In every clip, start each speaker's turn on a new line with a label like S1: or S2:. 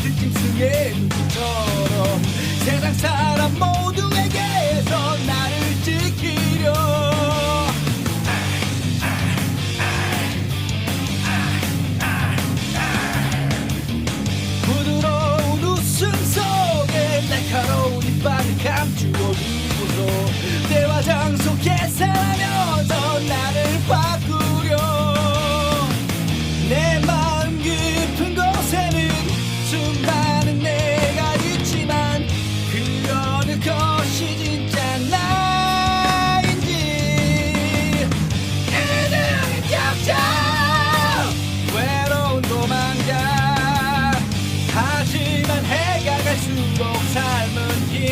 S1: 실짐승의 눈처럼 세상 사람 모두에게서 나를 지키려. 부드러운 웃음 속에 날카로운 이빨을 감추어 입으로 대화장 속에서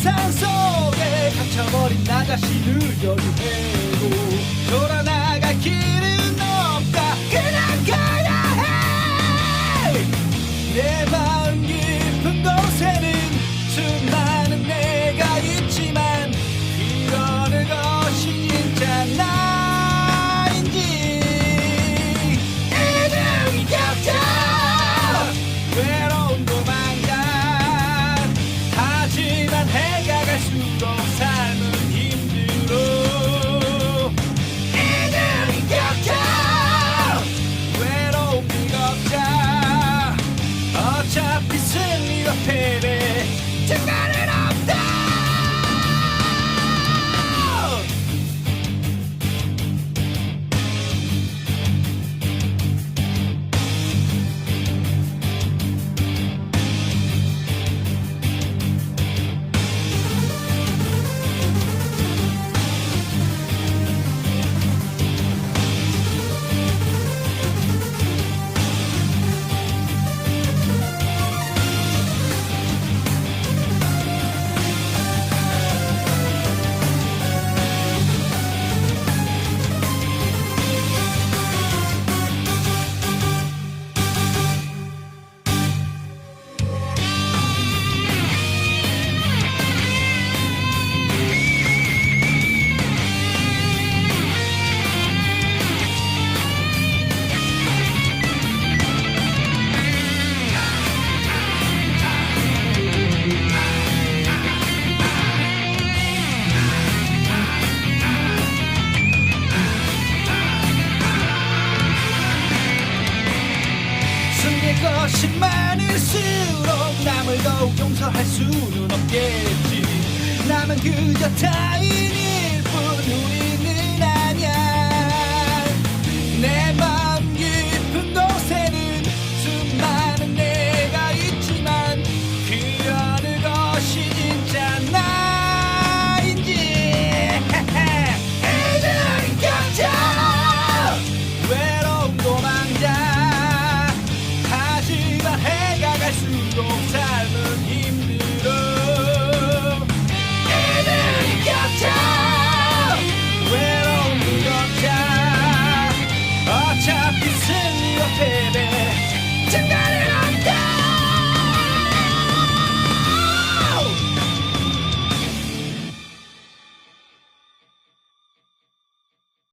S1: 세상 속에 갇혀버린 나 자신을 여유해도 갈수록 남을 더욱 용서할 수는 없겠지. 나만 그저 타인이